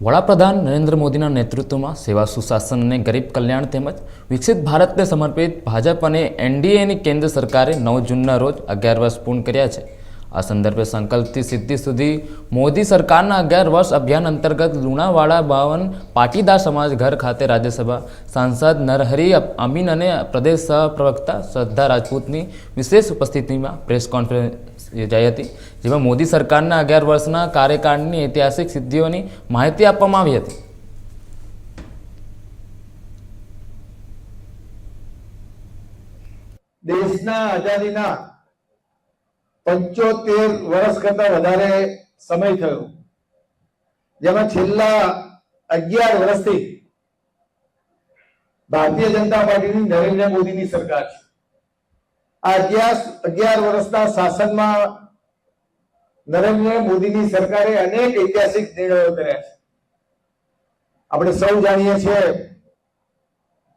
વડાપ્રધાન નરેન્દ્ર મોદીના નેતૃત્વમાં સેવા સુશાસન અને ગરીબ કલ્યાણ તેમજ વિકસિત ભારતને સમર્પિત ભાજપ અને એનડીએની કેન્દ્ર સરકારે નવ જૂનના રોજ અગિયાર વર્ષ પૂર્ણ કર્યા છે. આ સંદર્ભે સંકલ્પથી સિદ્ધિ સુધી મોદી સરકારના અગિયાર વર્ષ અભિયાન અંતર્ગત લુણાવાડા બાવન પાટીદાર સમાજ ઘર ખાતે રાજ્યસભા, સાંસદ નરહરી અમીન અને પ્રદેશ સહ પ્રવક્તા શ્રદ્ધા રાજપૂતની વિશેષ ઉપસ્થિતિમાં પ્રેસ કોન્ફરન્સ યોજાઈ હતી, જેમાં મોદી સરકારના અગિયાર વર્ષના કાર્યકાળની ઐતિહાસિક સિદ્ધિઓની માહિતી આપવામાં આવી હતી. દેશના આઝાદીના પંચોતેર વર્ષ કરતા વધારે સમય થયો. જેમાં છેલ્લા અગિયાર વર્ષથી ભારતીય જનતા પાર્ટીની નરેન્દ્ર મોદીની સરકાર છે. આ અગિયાર અગિયાર વર્ષના શાસનમાં નરેન્દ્ર મોદીની સરકારે અનેક ઐતિહાસિક નિર્ણયો કર્યા છે. આપણે સૌ જાણીએ છીએ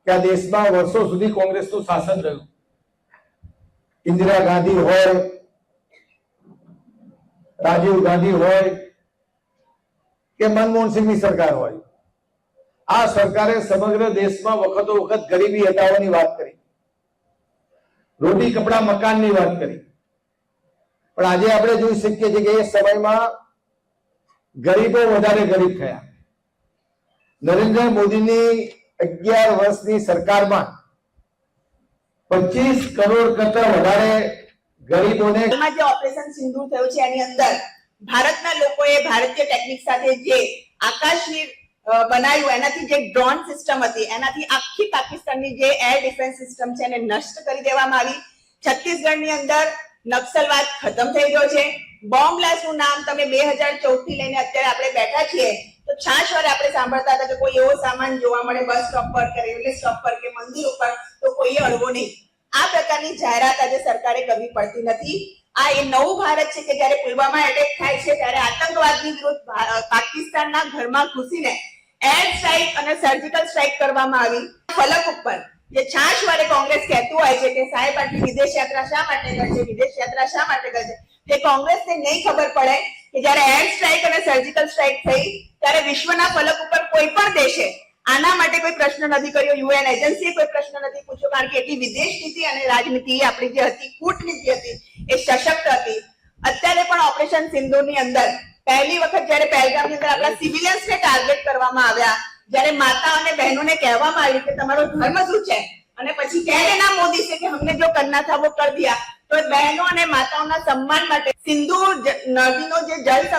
કે આ દેશમાં વર્ષો સુધી કોંગ્રેસનું શાસન રહ્યું. ઇન્દિરા ગાંધી હોય રાજીવ ગાંધી હોય કે મનમોહન સિંહની સરકાર હોય. આ સરકારે સમગ્ર દેશમાં વખતો વખત ગરીબી હટાવવાની વાત કરી. રોટી કપડા મકાનની વાત કરી. પણ આજે આપણે જોઈ શકીએ છીએ કે એ સમયમાં ગરીબો વધારે ગરીબ થયા. નરેન્દ્ર મોદીની અગિયાર વર્ષની સરકારમાં પચીસ કરોડ કરતા વધારે ગરીબોને જે ઓપરેશન સિંદૂર થયું છે, એની અંદર ભારતના લોકોએ ભારતીય ટેકનિક સાથે જે આકાશવીર બનાવ્યું, એનાથી જે ડ્રોન સિસ્ટમ હતી, એનાથી આખી પાકિસ્તાનની જે એર ડિફેન્સ સિસ્ટમ છે, એને નષ્ટ કરી દેવામાં આવી. છત્તીસગઢની અંદર નક્સલવાદ ખતમ થઈ ગયો છે. બોમ્બ બ્લાસ્ટનું નામ તમે બે હજાર ચૌદથી લઈને અત્યારે આપણે બેઠા છીએ. તો છાશ વાર આપણે સાંભળતા હતા કે કોઈ એવો સામાન જોવા મળે, બસ સ્ટોપ પર કે રેલવે સ્ટોપ પર કે મંદિર ઉપર, તો કોઈએ અડવો નહીં. આ પ્રકારની જાહેરાત આજે સરકારે કરવી પડતી નથી. આ એ નવું ભારત છે કે જ્યારે પુલવામા એટેક થાય છે, ત્યારે આતંકવાદની વિરુદ્ધ પાકિસ્તાનના ઘરમાં ઘૂસીને એર સ્ટ્રાઇક અને સર્જિકલ સ્ટ્રાઇક કરવામાં આવી. ફલક ઉપર જે છાશ વારે કોંગ્રેસ કહેતું હોય છે કે સાહેબ, આટલી વિદેશ યાત્રા શા માટે કરશે વિદેશ યાત્રા શા માટે કરશે તે કોંગ્રેસને નહીં ખબર પડે કે જ્યારે એર સ્ટ્રાઇક અને સર્જિકલ સ્ટ્રાઇક થઈ, ત્યારે વિશ્વના ફલક ઉપર કોઈ પણ દેશે આના માટે કોઈ પ્રશ્ન નથી કર્યો. યુએન એજન્સીએ કોઈ પ્રશ્ન નથી પૂછ્યો, કારણ કે એટલી વિદેશ નીતિ અને રાજનીતિ આપણી જે હતી, કૂટનીતિ હતી, એ સશક્ત હતી. અત્યારે પણ ઓપરેશન સિંધુની અંદર, પહેલી વખત જ્યારે પહેલગામની અંદર આપણા સિવિલિયન્સને ટાર્ગેટ કરવામાં આવ્યા, જ્યારે માતા અને બહેનોને કહેવામાં આવ્યું કે તમારો ધર્મ શું છે? અને પછી ક્યારે ના મોદી છે કે હમને જો કરના થા વો કર દિયા, તો બહેનો અને માતાઓના સન્માન માટે સિંધુ નદીનો જે જળ